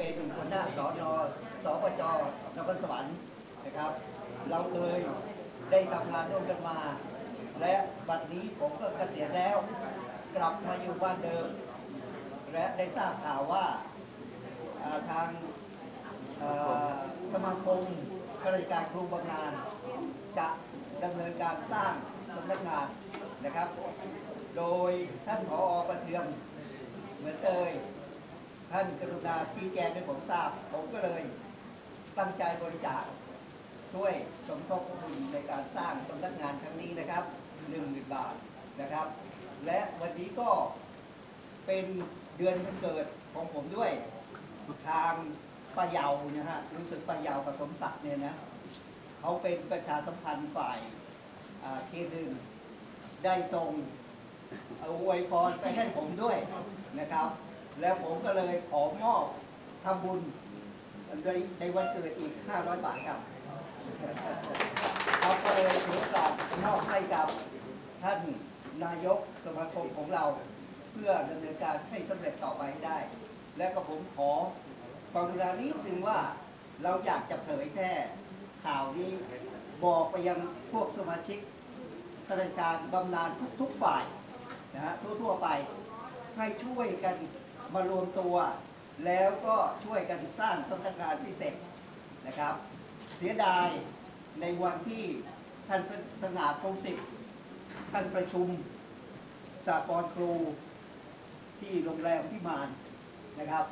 เป็นหัวหน้าสอนอสปจนครสวรรค์นะครับ เราเคยได้ทำงานร่วมกันมา และบัดนี้ผมก็เกษียณแล้ว กลับมาอยู่บ้านเดิม และได้ทราบข่าวว่าทางสมาคมข้าราชการครูบำนาญจะดำเนินการสร้างสำนักงานนะครับ โดยท่านผอประเทืองเหมือนเอ่ย ท่านกรุณาชี้แจงให้ผมทราบ ผมก็เลยตั้งใจบริจาคช่วยสมทบทุนในการสร้างสำนักงานครั้งนี้นะครับหนึ่งหมื่นบาทนะครับ และวันนี้ก็เป็นเดือนวันเกิดของผมด้วย ทางป้าเยานะฮะรู้สึกป้าเยากับสมศักดิ์เนี่ยนะเขาเป็นประชาสัมพันธ์ฝ่ายอ่าเขตหนึ่งได้ส่งเอาอวยพรไปให้ผมด้วยนะครับ แล้วผมก็เลยขอมอบทำบุญในในวันเกิดอีก 500 บาทครับเขาก็เลยถือโอกาสมอบให้กับท่านนายกสมาคมของเรา เพื่อดำเนินการให้สำเร็จต่อไปให้ได้ และก็ผมขอความกรุณานิดนึงว่าเราอยากจะเผยแพร่ข่าวนี้บอกไปยังพวกสมาชิกข้าราชการบำนาญทุกๆฝ่ายนะฮะทั่วๆไป ให้ช่วยกันมารวมตัว แล้วก็ช่วยกันสร้างสำนักงานพิเศษนะครับ เสียดายในวันที่ท่านสง่าคงสิทธิ์ท่านประชุมสากลครูที่โรงแรมพิมานนะครับ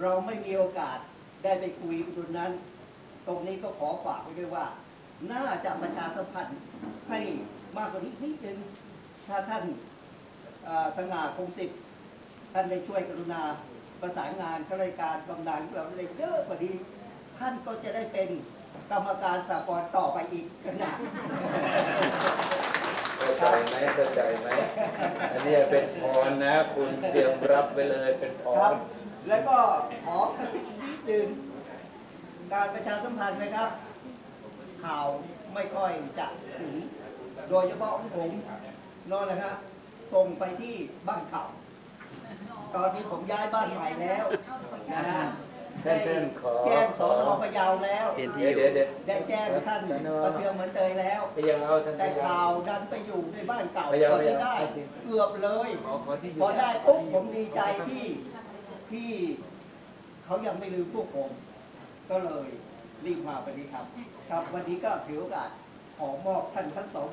เราไม่มีโอกาสได้ไปคุยตรงนั้น ตรงนี้ก็ขอฝากไว้ด้วยว่า น่าจะประชาสัมพันธ์ให้มากกว่านี้นิดนึงถ้าท่านสง่าคงสิทธิ์ ท่านได้ช่วยกรุณาประสานงานข้าราชการบำนาญของเราได้เยอะกว่านี้ท่านก็จะได้เป็นกรรมการสากลต่อไปอีกนะเข้าใจไหมเข้าใจไหมอันนี้เป็นพรนะ คุณเตรียมรับไปเลยเป็นพครับรแล้วก็ขอกระซิบนิดนึงการประชาสัมพันธ์นะครับ ข่าวไม่ค่อยจะถึง โดยเฉพาะผมนอนนะฮะส่งไปที่บ้านเขา ตอนนี้ผมย้ายบ้านใหม่แล้วนะฮะได้แจ้งสอนอพะเยาแล้วเห็นที่เดี๋ยวเดี๋ยวเดี๋ยวได้แจ้งท่านประเทืองเหมือนเตยแล้วพยายามท่านแต่พยายาข่าวมดันไปอยู่ในบ้านเก่าพยายามเปิดไม่ได้พยายามเกือบเลยขอขอที่อยู่พอได้ปุ๊บผมดีใจที่ที่เขายังไม่ลืมพวกผม ก็เลยรีบมาวันนี้ครับ ครับวันนี้ก็ถือโอกาสขอมอบท่านทั้งสอง